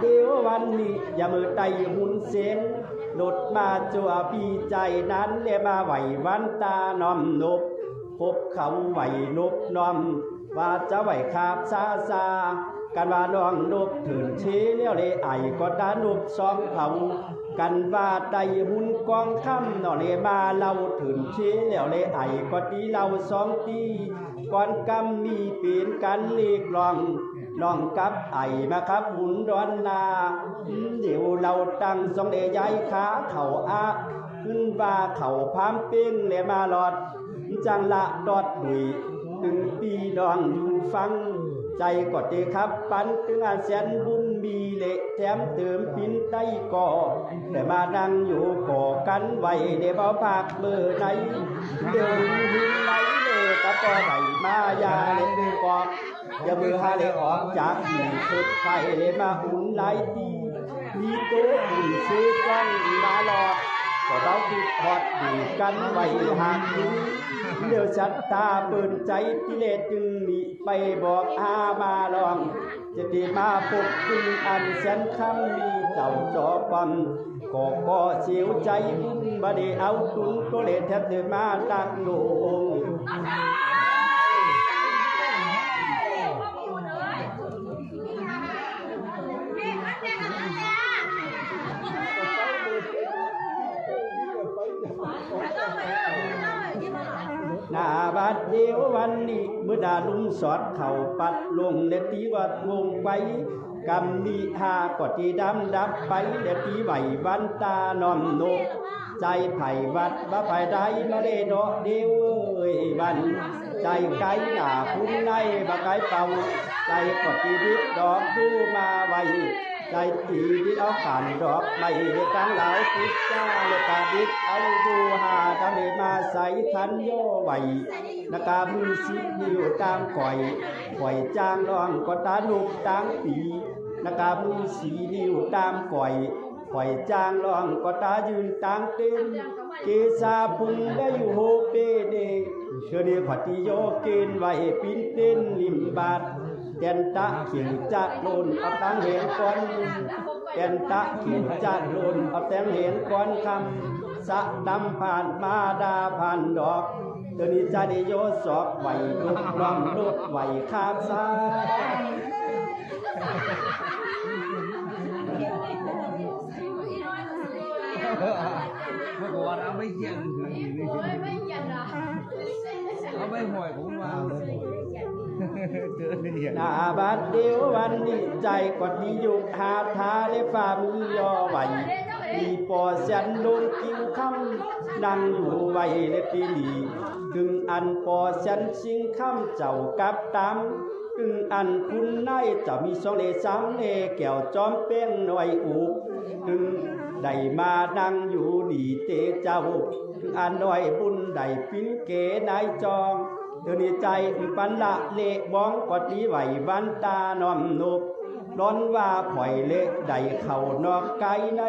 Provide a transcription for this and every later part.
เดียววันนี้ อย่ามือไตหุ่นเสียงหลุดมาจัวพีใจนั้นเรียมาไหววันตาน้อมนบพบเขาไหวนบน้อม ว่าจะไหวคาบซาซากันว่าน้องนบถืนเชเลี้ยวเลยไอก็ดานบสองเขา กันว่าไดหุ่นกองค่ำนอเลมาเราถืนเชเลี้ยวเลยไอก็ดีเราสองตีก่อนกำมีเปลี่ยนกันเลีกลองน้องกับไอมาครับหุ่นร้อนนาเดี๋ยวเราตั้งสองเดย้ายขาเข่าอาขึ้นว่าเข่าพามเป็นเลยมาหลอด จังละดอดดุยถึงปีดองอยู่ฟัง ใจก็เตครับ ปันถึงอาแสนบุญมีเละแถมเติมปินได้ก่อ แต่มานั่งอยู่ก่อกันไว้เดี๋ยวเอาภาคเบอร์ไหนเดี๋ยวหินหินไหลเลยตะปอไหลมายาเล่นกอกอย่ามือหาเลยออกจากหีสุดไฟเลยมาหุ่นไหลตีมีโต๊ะหุ่นซื้อกล้องมาหลอก ก็เราติดทอดดีกันไว้หางอยู่เดี๋ยวชัดตาเปิดใจกิเลสจึงหนีไปบอกอามาลอง จะดีมาปกคุงอันแสนคำมีเจ้าจอปันก็ก็เสียวใจบุญบไดเอาตุนก็เลยแทบจะมาตักโลง หน้าบาดเดีย ววันนี้เมื่อดาลุงสอดเข่าปัดลงและตีวัดวงไปกำมีหากอดีดำดับไปและตีไหววันตาน้อมโนใจไผ่วัดบ่าไผ่ใดมาได้ดอเดียวเอ้ยวันใจไกลหนาคุณในบ่ไกลเป่าใจกอดีดิดดอกดูมาไว ใจตีดิดเอาขันดอกไม่ได้ตั้งเหลาติดจ้าเลยตาดิดเอาดูหาทำให้มาใส่ทันโยไหวนากามือสิบนิ้วตามข่อยข่อยจ้างร้องก็ตาลุกตามปีนากามือสีนิ้วตามข่อยข่อยจ้างร้องก็ตายืนตามเต้นเกษาพุงได้อยู่โฮเปเดเชื่อเดียผัติโยเกณฑ์ไว้ปิ้นเต้นลิมบาด แกนตะขียงจัดโลนเอาตังเห็นก้อนแกนตะขียงจัดโลนเอาแตงเห็นก้อนคำสะดำผ่านมาดาผ่านดอกตัวนี้จะได้โยสอกไหวลุกล้อมลุกไหวข้ามซ้ายเมื่อก่อนเอาไม่เยี่ยงถึงนี่ยงเอาไม่ห่วยผมมาเลย หน้าบาดเดียววันนี้ใจกดมีอยู่หาทาและฝ่ามือย่อไหวมีปอเสียนโดนกิ้วคำนั่งอยู่ไว้และปีนี้ถึงอันปอเสียนชิงคำเจ้ากับตามถึงอันคุณนายจะมีสองเลสามเลแก้วจอมเป้งหน่อยอุกถึงได้มานั่งอยู่ดีเตเจ้าถึงอันหน่อยบุญได้ปิ้นเก๋นายจอง เดี๋ยวนี้ใจปันละเละบ้องกอดีไหววันตาน้อมนุบร้อนว่าผอยเละได้เข่านอกไกลใน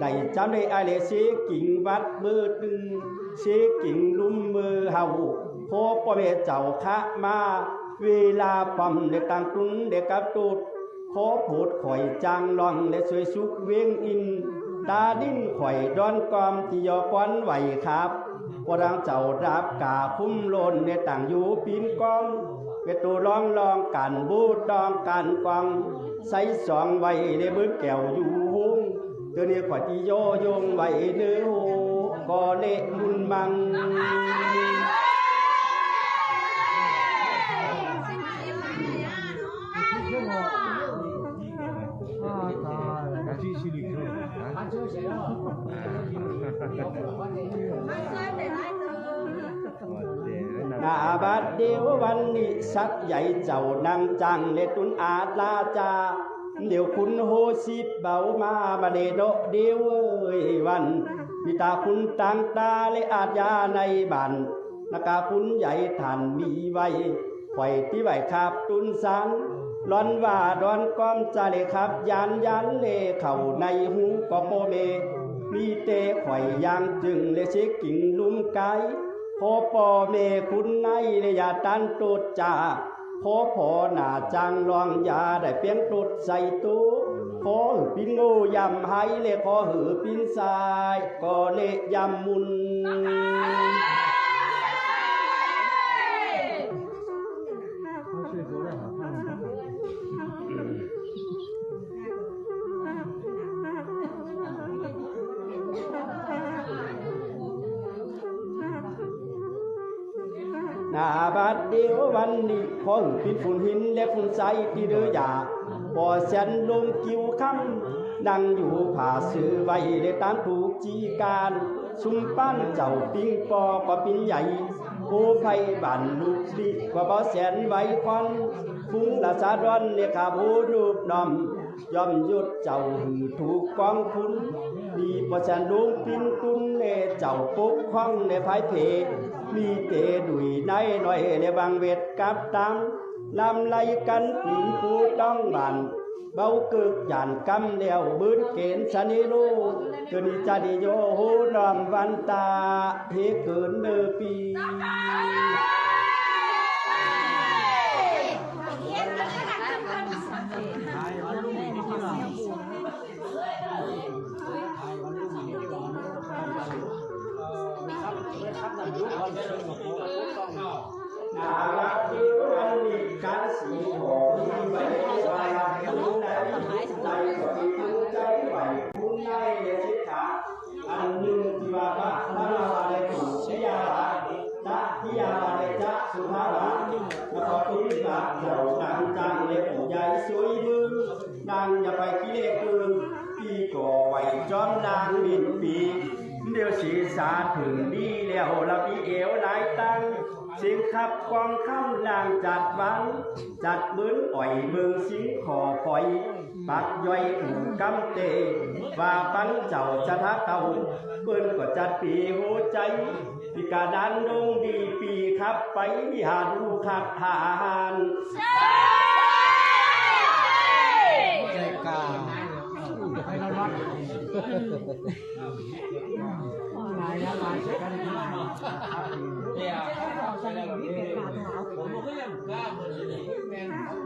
ได้จำได้ไอเลเสกิ่งวัดมือตึงเสกิ่งลุ่มมือเฮาโคพ่อแม่เจ้าคะมาเวลาปั๊มเด็กต่างกรุงเด็กกับตูดขอผูดข่อยจางลองและสวยสุกเวียงอิน ตาดิ้นข่อยดอนกอมที่ยอควันไหวครับ พอดังเจ้ารับกาคุ้มลนในต่างอยู่ปีนกองเวตูร้องลองกันบูดดองกันกองใส่สองไว้ในมือแก้วอยู่หุงเดี๋ยวนี้ขอที่โยโยงไว้เนื้อหูก็เละมุนมัง อาชีพชีวิตเลย นาบาดเดียววันนี้สักใหญ่เจ้านางจังเลตุนอาจลาจาเดี๋ยวคุณโฮสิบเบามามาเดโดเดียวเอ้ยวันมีตาคุณต่างตาและอาจยาในบ้านนากาคุณใหญ่ท่านมีไว้ไข่ที่ไหวขับตุนสัน ร้อนว่าร้อนก้อมจะเลยครับยานยันเลเข่าในหูก็โปเม มีเตข่อยยางจึงเลยเช็กิ่งลุ่มไกพอปอเมคุณในระยะตันตุดจ่าขอพอหน้าจังลองยาได้เปลี่ยนตุดใส่ตู้ขอหือปิ้นงูยำไหเลยขอหือปิ้นทรายก็เละยำมุนาบัดเดียววันนี้พอหือปิ้นฝุ่นหินและฝุ่นใสที่เดือยาพอแสนลงคิวคำนั่งอยู่ผ่าซื้อไว้ได้ตามถูกจีการซุมปั้นเจ้าปิงปอก็ปิ้นใหญ่ผู้ไผ่บันลูกดิกว่าบ่แสนไว้ควันฟุ้งละสาดอนเนี่ยขาผู้รูปนอมย่อมยุดเจ้าหือถูกกองคุณมีประชันลุงปิ้นตุ้นเนเจ้าปุ๊กครองในภายเพ มีเตดุยในหน่อยในบางเวทกับตามลำไลกันผีผู้ต้องบันเบาเกิกหยานกำเดียวบืนเกณฑ์ชนิลูจนจะดิโยโหนอมวันตาเฮเกินเนอปี เลจะสุภาวาแล้วก็ทุกบาเจ้าดังจังเลยผู้ใหญ่สวยมึงนางอย่าไปกิเลสปืนปีก่อไว้จอมนางบินปีเดี๋ยวศีรษะถึงดีแล้วละพี่เอวนายตั้งสิงขับกองคำนางจัดวังจัดบืนอ่อยเมืองสิงขอปล่อย ปักย่อยอู่กำเตว่าปันเจ้าชะทะเก่าเปิ้นก็จัดปีหัวใจปีกาดานดงดีปีขับไปหาดูขัดทานใจกล้าให้เรารักลายลายกัน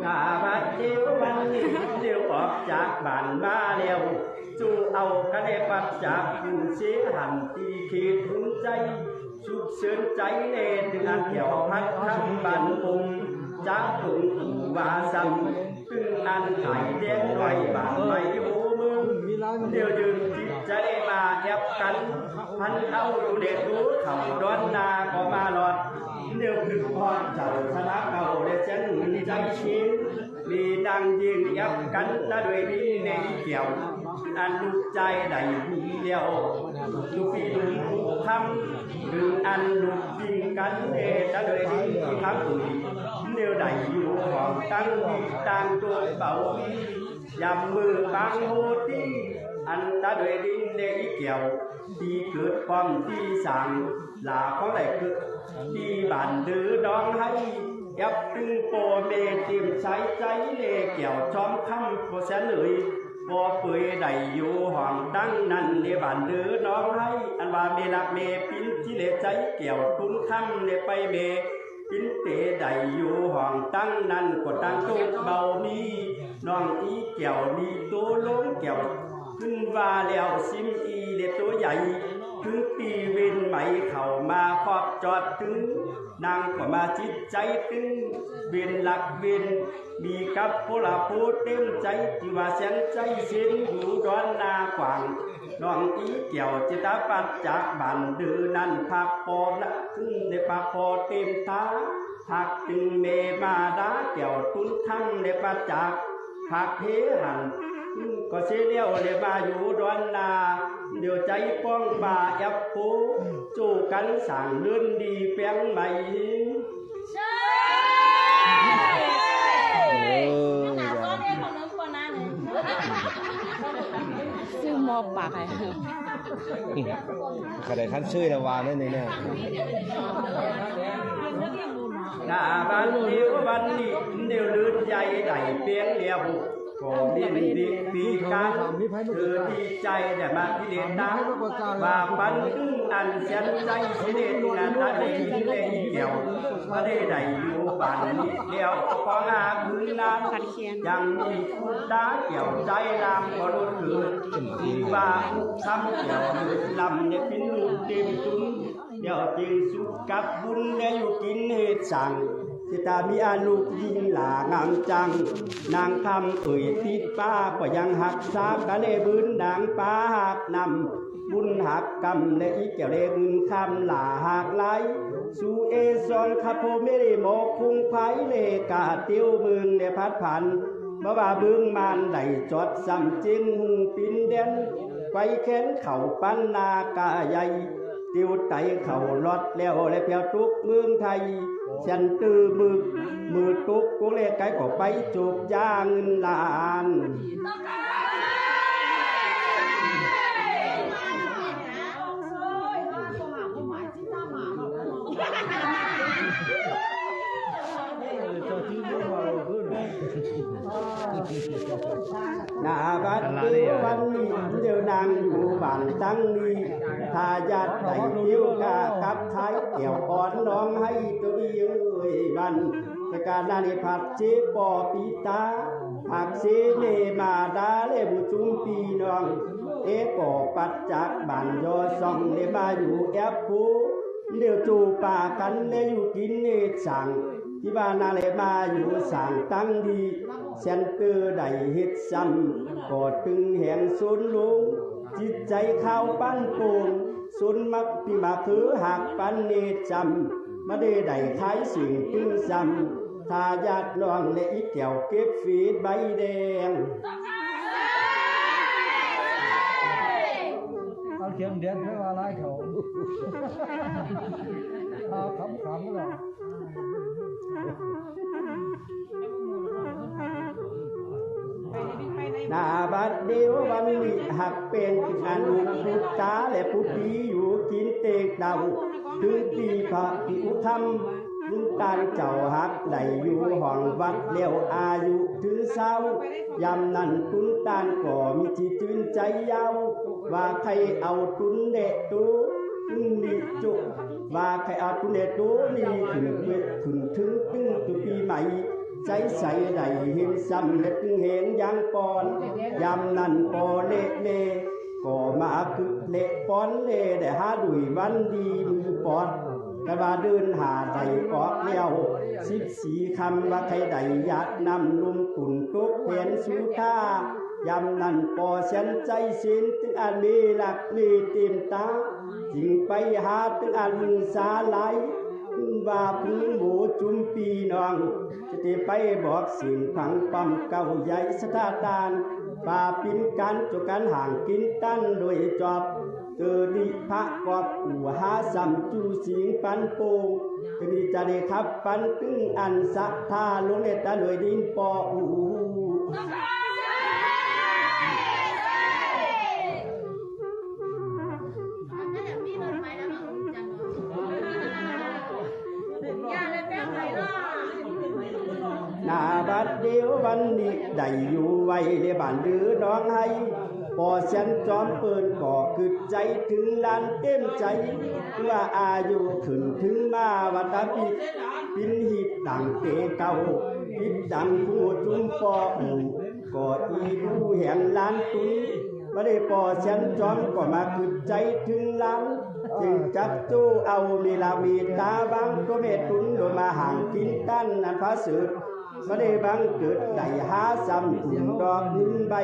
กาบัดเดียววันนี้เดียวออกจากบ้านมาแล้วจูเอากระเดปัดจากผู้เสียหันตีขีดถึงใจสุขเสือใจเนถึงอันเกี่ยวพัดทั้งบ้านมุมจากถุงอูวาซัมถึงอันไข่แดงหน่อยบานไม่หูมึงมีลายมันเดี๋ยวยืนจิตใจมาแอบกัน พันเอาดูเด็ดรู้เขาดอนนาก็มาหลอดเดียวคือพรเจ้าชนะเก่าเดชนใจชินมีดังยิงยับกันละด้วยดีในเกี่ยว อันลูกใจได้มีเดียวลูกปีลุงผู้คำดึงอันลูกยิงกันเดชละด้วยดีที่พักอุ่นเดียวได้อยู่ของตั้งดีตั้งตัวเบายำมือบางโหตีอันตะด้วยดินเดอีเกี่ยว ที่เกิดความที่สั่งหลาเของไหลเกิดที่บ้านดื้อดองให้ยับตึงโปเมติมใช้ใจเลเกี่ยวจอมคำโพแสนเลยพอปื่อยได้อยู่ห้องตั้งนั้นในบ้านดื้อน้องให้อันว่าเมลักเมปิ้นที่เลใจเกี่ยวตุ้นคำในไปเมปินเตได้อยู่ห้องตั้งนั้นก็ตั้งตุกเบามีน้องอีเกี่ยวนี่ตัวล้มเกี่ยว ขึ้นว่าแล้วซิมอีเด็ดตัวใหญ่ ถึงปีเวนไหมเข้ามาครอบจอดถึง นางก็มาจิตใจตึง เวียนหลักเวียนมีกับพลาพูเต็มใจที่ว่าเสียงใจสิ้นอยู่ดอนนากว่างน้องอีเกี่ยวจิตาปัดจากบันดือนั่นพักพอละถึงในปากพอเต็มตาพักจึงเมมาดาเกี่ยวตุ้นทั้งในปัดจากพักเฮหัน ก็เสียเลี้ยวเลยมาอยู่ดอนนาเดี๋ยวใจป้องป่ายับปูจู้กันสั่งเลื่อนดีเปียงใหม่ซื้อหมอปากให้ขนาดขั้นชื่อระวางนั่นเองเนี่ยหน้าบ้านเดียววันนี้เดี๋ยวลื่นใหญ่ได้เปียงเดียว ก็ดินดีปีกันเธอดีใจแต่มาพิเดนนะว่าปันอันเสียนใจสิเดนงานนั้นได้ยินได้เกี่ยวมาได้ได้อยู่บ้านนี้เดียวก็อาคืนนั้นยังมีผู้ดาเกี่ยวใจลามก็รู้คือที่ว่าซ้ำเกี่ยวมือลำเนี่ยเป็นลูกเต็มตุ้นเดี๋ยวจริงสุขกับบุญเนี่ยอยู่กินเหตุสั่ง สิตามีอาลูกยิงหลางามจัง นางคำเอ่ยติดป้าก็ยังหักซากะเลบืนนางป้าหักนำบุญหักกรรมและอีเกี่ยวเลงคำหลาหักไหลสู่เอซอนคาโพเมริโมคุงไผเลกาติ้วมึงในพัดผันมาว่าบึงมานได้จอดสำจินหุงปินเด่นไปแค้นเข่าปั้นนากาใหญ่ติวไตเข่าลอดแล้วและเพียวทุกเมืองไทย ฉันตือมือมือตุกกุเลไก่ก็ไปจูบยาเงินล้านนาบัดเดียววันนี้เดียวนางอยู่บ้านตั้งนี้ทายาทไต่เที่ยวกากับไทย เกี่ยวอ่อนน้องให้ตัวเดียวเอ้ยวันแต่การนานิพัดเจปอปีตาหักเสเนมาดาเลบุจุมปีน้อง เอปอปัดจากบ้านยอซองเลมาอยู่แอปปูเดี๋ยวจูป่ากันเลอยู่กินเนสั่งที่บ้านนาเลมาอยู่สั่งตั้งดีเซนเตอร์ได้เฮ็ดซ้ำก็ตึงแหงสุนลุงจิตใจเข้าปั้นป่ง สุนมักพี่มาคือหักปันเนจำมาได้ได้ขายสิ่งตึงซ้ำทายาทน้องและอีแก้วเก็บฟีดใบแดงเอาเขียนเด็ดให้ว่าไล่เขาเอาขำขำๆหรอกห นาบัดเดียววันนี้หักเป็นงานลูกพุทธาและพุทธีอยู่กินเตกเดาถึงปีพระพิอุธรรมลุงตาลเจ้าหักได้อยู่ห้องวัดเลี้ยวอายุถึงเศร้ายำนั้นตุนตาลก็มีจิตจืนใจยาวว่าใครเอาตุนเดตูนี่จุว่าใครเอาตุนเดตูนี่ขึ้นเวทขึ้นถึงตึงตุปีใหม่ ใจใสใดเห็นซ้ำเล็ดเห็นยางปอนยำนั่นปอเละเลก็มาคือเละปอนเละได้หาดุยวันดีมือปอดกะว่าเดินหาไดกอกเลี้ยวสิบสี่คำว่าใครใดญาตินำลุมตุ่นตุกเห็นสุธายำนั่นปอเสียนใจสินถึงอันมีหลักมีเต็มตาจึงไปหาถึงอันสาไหล ว่าพื้นหมูจุมปีน้องจะได้ไปบอกสิ่งพังปั๊มเก่าใหญ่สถาดานป่าปิ้นกันจุกันห่างกินตั้นโดยจอบเกิดดิพระกอบอู่หาสัมจูสิงปันโปงจะมีจะได้ขับปันตึงอันสัทธาลงในตาหน่วยดินปออู ดันนี้ได้อยู่ไว้ในบ้านหรือน้องให้พอฉันจอมเปืนก็คือใจถึงลานเต็มใจว่าอายุขึ้นถึงมาวัดปิดปินหิต่างเตเก่าปิดดังผู้จุมปออูก็อีดูแห่งลานตุนไม่ได้พอฉันจอมก็มาคือใจถึงล้านจึงจับจู้เอามีลามีตาบังก็เมตุนโดยมาห่างกินตั้นนันพระสืบ ม่ได้บังเกิดได้หาซ้ำถุงดอกนึ่งใบ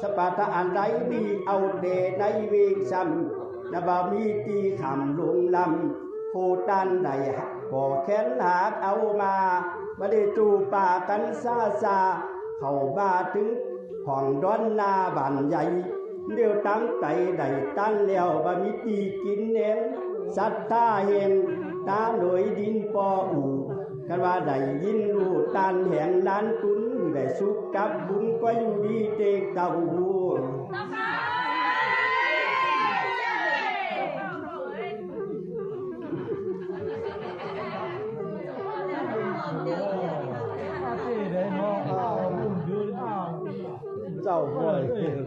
สปาตะอันใดดีเอาเดในเวงซ้ำนบามีตีขำลงลำโคตันได้ก่อแขนหากเอามาไม่ได้จูป่ากันซาซา เข้าบ้าถึงห้องดอนนาบานใหญ่เดียวตั้งใจได้ตั้นแล้วบะมีตีกินเน้นสัตตาเห็นตาหน่วยดินปออู กันว่าได้ยินรู้ตานแห่งล้านตุนได้สุขกับบุญก็อยู่ดีเตกเต่าอาที่ได้เนาะอ้าวรุ่นยืนอ้าวเจ้าห้วย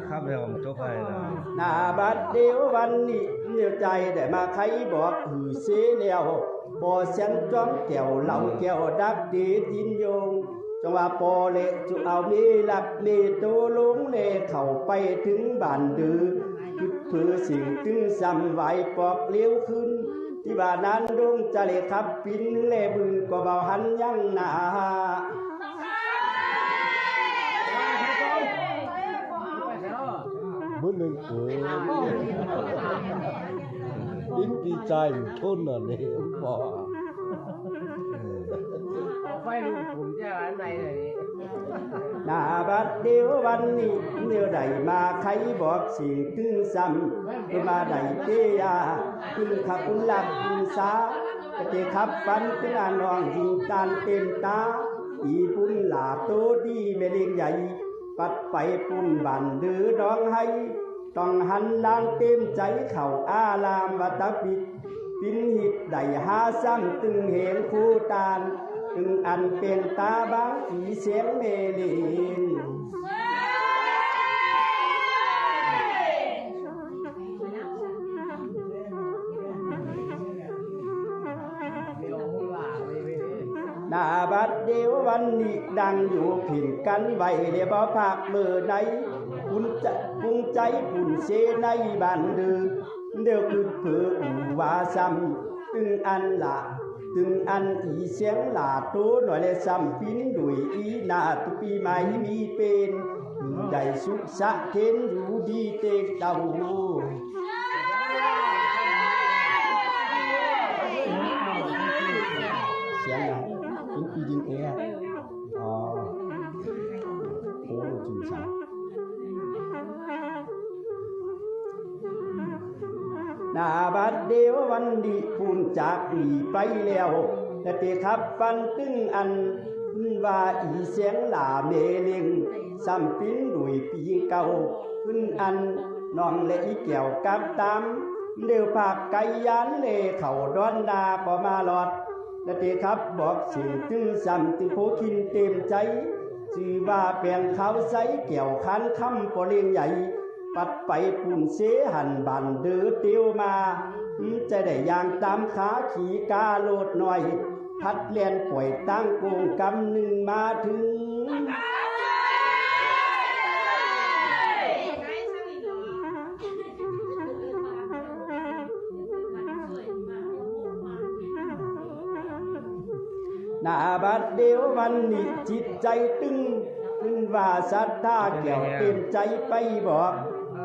ครับแล้วผมจบไปนะหน้าบัดเดียววันนี้เดียวใจได้มาใครบอกหือเสียแล้ว พอเสียงจ้องแก้วเหล่าแก้วดักดีดินโยงจังว่าปอเละจุเอามีหลับมีตัวลุงเล่เข้าไปถึงบ้านดื้อคิดเพื่อสิ่งตึงซ้ำไหวปอกเลี้ยวขึ้น ที่บ้านนั้นดวงจะเลยขับปินเล่บืนก็เบาหันยังหนามื้อหนึงเกิด ดิ้นปีใจทนน่ะนี่บ่ไฟลุงผมจะร้านในเลยหน้าบัดเดียววันนี้เดียวใดมาใครบอกสิ่งถึงซ้ำคือมาใดเตียขึ้นขับคุณหลับคุณสาก็จะขับฟันถึงอ่านน้องยิงตานเต็มตา อีปุ่นหลาโตดีแม่เลี้ยงใหญ่ ปัดไปปุ่นบันดื้อร้องให้ ต้องหันล้างเต็มใจเข่าอาลามวัตปิดปินหิดได้หาซ้ำตึงเห็นคู่ตาลตึงอันเป็นตาบางสีเสียงเมลินเดี๋ยวหัวไม่ไปเลยหน้าบัดเดียววันนี้ดังอยู่ผินกันไว้เดี๋ยวบ่ภาคมือใด คุณจะปุงใจปุ่นเสในบ้านดือเดี๋ยวคือเผืออูว่าซ้ำตึงอันละตึงอันอีเสียงหลาโตหน่อยเลยซ้ำปิ้นดุยอีนาตุปีใหม่มีเป็นได้สุขสะเทนอยู่ดีเตกเตาเสียงไหนเป็นปีดินเอร์ นาบัดเดียววันดีพูนจากหนีไปแล้วแต่เตขับปันตึงอันว่าอีเสียงหลาเมเลงซ้ำปิ้นดุยปีเก่าขึ้นอันน้องและอีแก้วกับตามเดียวปากไก่ยันเลเข่าดอนดาก็มาหลอดนาทีครับบอกสิ่งตึงซ้ำตึงโพคินเต็มใจชื่อว่าแปลงเขาใสเกี่ยวคันคำปอเลียงใหญ่ ปัดไปปุ่นเสหันบันเดือเตียวมา จะได้ยางตามขาขี่กาโลดหน่อย พัดเลียนป่วยตั้งโกงกำหนึ่งมาถึงหน้าบัดเดียววันนี้จิตใจตึงขึ้นว่าศรัทธาเกี่ยวเต็มใจไปบอก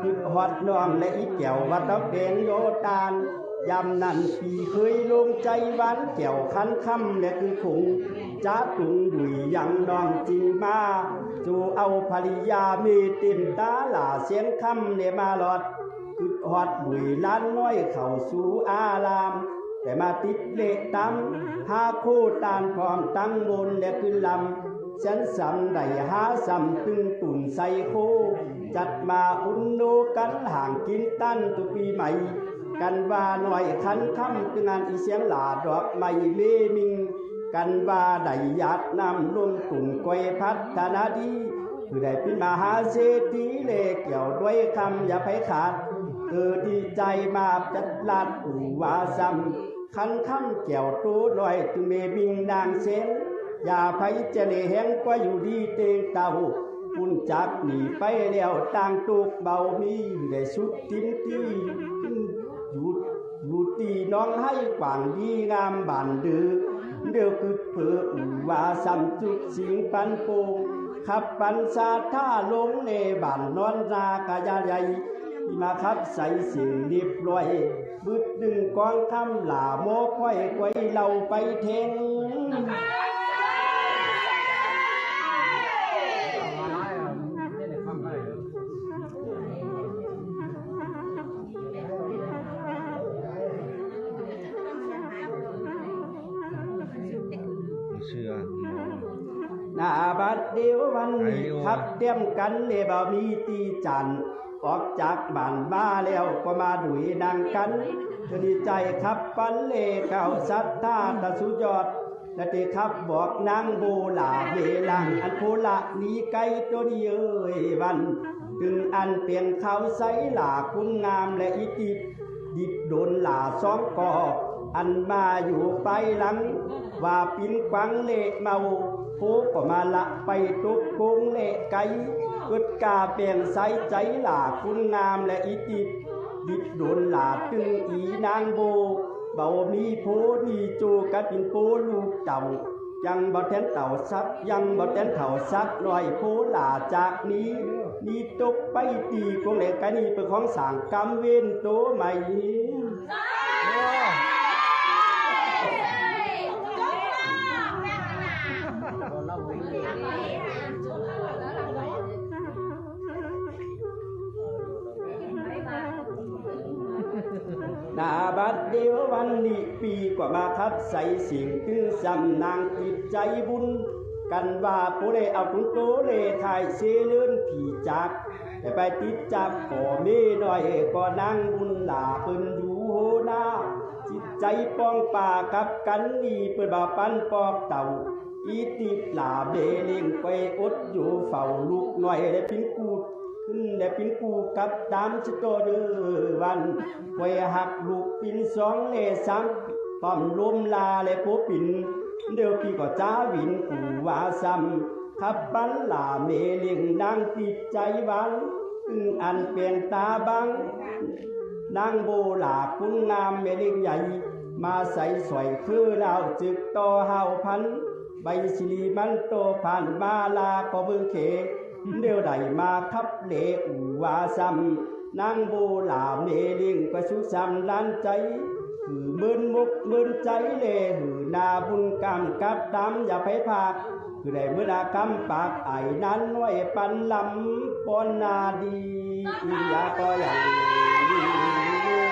คือหอดน้องและอีเกี่ยววัดดอกแดงโยตานยำนั่นปีเคยลงใจหวานเกี่ยวคันคำและคือคงจ้าตุงดุยยังนองจริงมาจูเอาภริยามีเต็มตาหล่าเสียงคำเนี่ยมาหลอดคือหอดบุยล้านน้อยเข้าสู่อาราม แต่มาติดเละตำหาคู่ตานพร้อมตั้งบนและขึ้นลำฉันสำได้หาสำตึงตุ่นใส่โค จัดมาอุ่นโนกันห่างกินตั้นตุปีใหม่ กันว่าหน่อยคันคำตึงงานอีเสียงหลาดอกไม้เมมิง กันว่าได้ยาดนำลงตุ่นก้อยพัฒนาดีคือได้เป็นมหาเศรษฐีเลเกี่ยวด้วยคำอย่าไปขาดเออดีใจมาจัดลาดอูว่าซ้ำคันคำเกี่ยวตู้ลอยตุเมบิงนางเซนอย่าไปจะเลแหงก็อยู่ดีเตงเตา ปุ่นจักหนีไปแล้วต่างตุกเบามีได้สุดทิ้นที่อยู่อยู่ตีน้องให้กว่างดีงามบานดือเดี๋ยวคือเพื่อว่าซ้ำจุดสิงปันโปงขับปันสาท่าลงในบานนอนรากะยาใหญ่มาคับใส่สิ่งเรียบร้อยบึดดึงกองคำหลาโมค่อยไว้เราไปเทง เตรียมกันเลบ่มีตีจันออกจากบ้านมาแล้วก็มาดุยดังกันจะดีใจขับปันเลเก่าสัทธาตะสุยอดและเตครับบอกนางโบลาเวลังอันโพละนี้ไกลตัวนี้เอ้ยวันถึงอันเปลี่ยนเขาใสหลาคุณงามและอิติดดิดโดนหลาสองกอบอันมาอยู่ไปหลัง ว่าปินกวังเละเมา โพก็มาละไปตุกกงเลไกกึดกาเปลี่ยนใสใจหลาคุณงามและอิติดดิดโดนหลาตึงอีนางโบเบามีโพนีจูกัดปินโปลูกเต่ายังบ่แทนเต่าซักยังบ่แทนเต่าซักลอยโพหลาจากนี้นี่ตกไปตีกงเหล็กกันนี่เป็นของสางกรรมเวนโตใหม่ นาบัดเดียววันนี้ปีกว่ามาทับใส่สิ่งคือสำนางจิตใจบุญ กันว่าผู้เลเอาถุงโตเลทายเสเลื่อนผีจักแต่ไปติดจับก่อเมหน่อยก็นั่งบุญหลาเปิ้นอยู่โหน้าจิตใจป้องป่ากับกันนี่เปิดบาปันปอกเต่าอีติดหลาเบลิงไปอดอยู่เฝ้าลูกหน่อยได้พิงกูด ขึ้นได้ปินกูกับตามสตอเดอวันไว้หักลูกปินสองเลสามป้อมลมลาและโปปิน เดี๋ยวพี่ก็จ้าวินกูว่าซ้ำขับปันลาเมลียงนางติดใจวันอันเปลี่ยนตาบังนางโบลาคุณงามเมลียงใหญ่ มาใส่สวยคือเราจึกต่อเฮาพัน ใบสิริมันโตผ่านมาลาก็เบิ่งเข เดี๋ยวได้มาคับเลอูวาซ้ำนางโบลาเมลิงก็สุซ้ำล้านใจหือมืนมุกมืนใจเลหือนาบุญกรรมกัดดำอย่าไปพากคือได้เมื่อดากำปากไอ้นั้นไว้ปันลำปอนนาดีอียาก็อย่างดี